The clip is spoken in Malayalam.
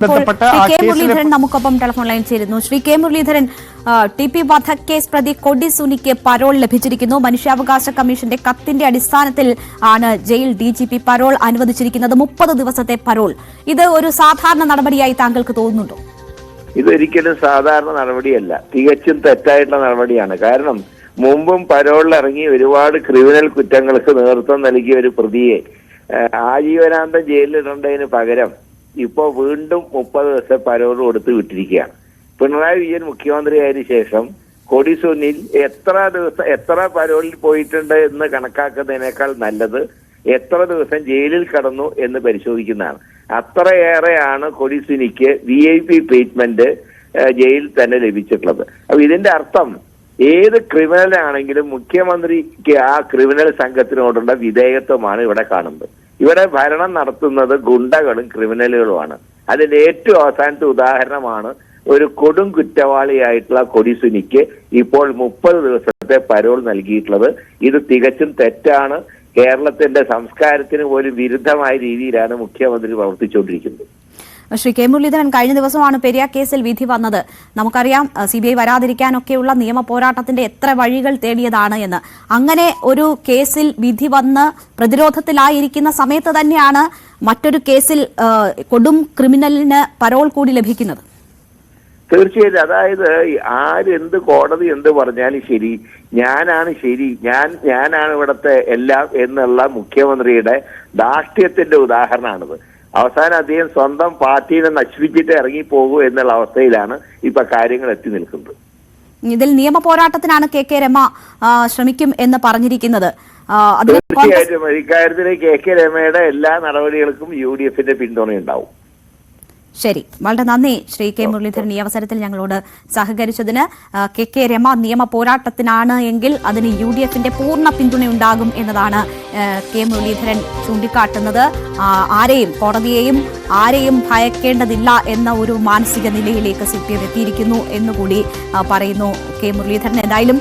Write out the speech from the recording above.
ശ്രീ കെ മുരളീധരൻ നമുക്കൊപ്പം ടെലിഫോൺ ലൈൻ ചേരുന്നു. Shri K Muraleedharan T P വധക്കേസ് പ്രതി കൊടി സുനിക്ക് പരോൾ ലഭിച്ചിരിക്കുന്നു. മനുഷ്യാവകാശ കമ്മീഷന്റെ കത്തിന്റെ അടിസ്ഥാനത്തിൽ ആണ് jail D G P parole അനുവദിച്ചിരിക്കുന്നത്. മുപ്പത് ദിവസത്തെ പരോൾ ഇത് ഒരു സാധാരണ നടപടിയായി താങ്കൾക്ക് തോന്നുന്നുണ്ടോ? ഇതൊരിക്കലും സാധാരണ നടപടിയല്ല. തികച്ചും തെറ്റായിട്ടുള്ള നടപടിയാണ്. കാരണം മുമ്പും പരോളിൽ ഇറങ്ങി ഒരുപാട് ക്രിമിനൽ കുറ്റങ്ങൾക്ക് നേതൃത്വം നൽകിയ ഒരു പ്രതിയെ ആജീവനാന്തം ജയിലിലിടേണ്ടതിന് പകരം ഇപ്പോൾ വീണ്ടും മുപ്പത് ദിവസത്തെ പരോൾ കൊടുത്ത് വിട്ടിരിക്കുകയാണ്. പിണറായി വിജയൻ മുഖ്യമന്ത്രിയായതിനു ശേഷം കൊടി സുനിൽ എത്ര ദിവസം എത്ര പരോളിൽ പോയിട്ടുണ്ട് എന്ന് കണക്കാക്കുന്നതിനേക്കാൾ നല്ലത് എത്ര ദിവസം ജയിലിൽ കടന്നു എന്ന് പരിശോധിക്കുന്നതാണ്. അത്രയേറെയാണ് കൊടി സുനിക്ക് വി ഐ പി ട്രീറ്റ്മെന്റ് ജയിലിൽ തന്നെ ലഭിച്ചിട്ടുള്ളത്. അപ്പൊ ഇതിന്റെ അർത്ഥം ഏത് ക്രിമിനലാണെങ്കിലും മുഖ്യമന്ത്രിക്ക് ആ ക്രിമിനൽ സംഘത്തിനോടുള്ള വിധേയത്വമാണ് ഇവിടെ കാണുന്നത്. ഇവിടെ ഭരണം നടത്തുന്നത് ഗുണ്ടകളും ക്രിമിനലുകളുമാണ്. അതിന്റെ ഏറ്റവും അവസാനത്തെ ഉദാഹരണമാണ് ഒരു കൊടും കുറ്റവാളിയായിട്ടുള്ള കൊടിസുനിക്ക് ഇപ്പോൾ മുപ്പത് ദിവസത്തെ പരോൾ നൽകിയിട്ടുള്ളത്. ഇത് തികച്ചും തെറ്റാണ്. കേരളത്തിന്റെ സംസ്കാരത്തിന് പോലും വിരുദ്ധമായ രീതിയിലാണ് മുഖ്യമന്ത്രി പ്രവർത്തിച്ചുകൊണ്ടിരിക്കുന്നത്. ശ്രീ കെ മുരളീധരൻ കഴിഞ്ഞ ദിവസമാണ് പെരിയ കേസിൽ വിധി വന്നത്. നമുക്കറിയാം സി ബി ഐ വരാതിരിക്കാനൊക്കെയുള്ള നിയമ പോരാട്ടത്തിന്റെ എത്ര വഴികൾ തേടിയതാണ് എന്ന്. അങ്ങനെ ഒരു കേസിൽ വിധി വന്ന് പ്രതിരോധത്തിലായിരിക്കുന്ന സമയത്ത് തന്നെയാണ് മറ്റൊരു കേസിൽ കൊടും ക്രിമിനലിന് പരോൾ കൂടി ലഭിക്കുന്നത്. തീർച്ചയായിട്ടും. അതായത് ആരെന്ത് കോടതി എന്ത് പറഞ്ഞാലും ശരി ഞാനാണ് ശരി ഞാൻ ഞാനാണ് ഇവിടുത്തെ എല്ലാം എന്നുള്ള മുഖ്യമന്ത്രിയുടെ ധാർഷ്ട്യത്തിന്റെ ഉദാഹരണമാണിത്. അവസാനം അദ്ദേഹം സ്വന്തം പാർട്ടിയെ നശിപ്പിച്ചിട്ട് ഇറങ്ങിപ്പോകൂ എന്നുള്ള അവസ്ഥയിലാണ് ഇപ്പൊ കാര്യങ്ങൾ എത്തി നിൽക്കുന്നത്. ഇതിൽ നിയമ പോരാട്ടത്തിനാണ് കെ കെ രമ ശ്രമിക്കും എന്ന് പറഞ്ഞിരിക്കുന്നത്. തീർച്ചയായിട്ടും ഇക്കാര്യത്തിൽ കെ കെ രമയുടെ എല്ലാ നടപടികൾക്കും യു ഡി എഫിന്റെ പിന്തുണയുണ്ടാവും. ശരി. വളരെ നന്ദി ശ്രീ കെ മുരളീധരൻ ഈ അവസരത്തിൽ ഞങ്ങളോട് സഹകരിച്ചതിന്. കെ കെ രമ നിയമ പോരാട്ടത്തിനാണ് എങ്കിൽ അതിന് യു ഡി എഫിന്റെ പൂർണ പിന്തുണയുണ്ടാകും എന്നതാണ് കെ മുരളീധരൻ ചൂണ്ടിക്കാട്ടുന്നത്. ആരെയും കോടതിയെയും ആരെയും ഭയക്കേണ്ടതില്ല എന്ന ഒരു മാനസിക നിലയിലേക്ക് സി പി എം എത്തിയിരിക്കുന്നു എന്നുകൂടി പറയുന്നു കെ മുരളീധരൻ. എന്തായാലും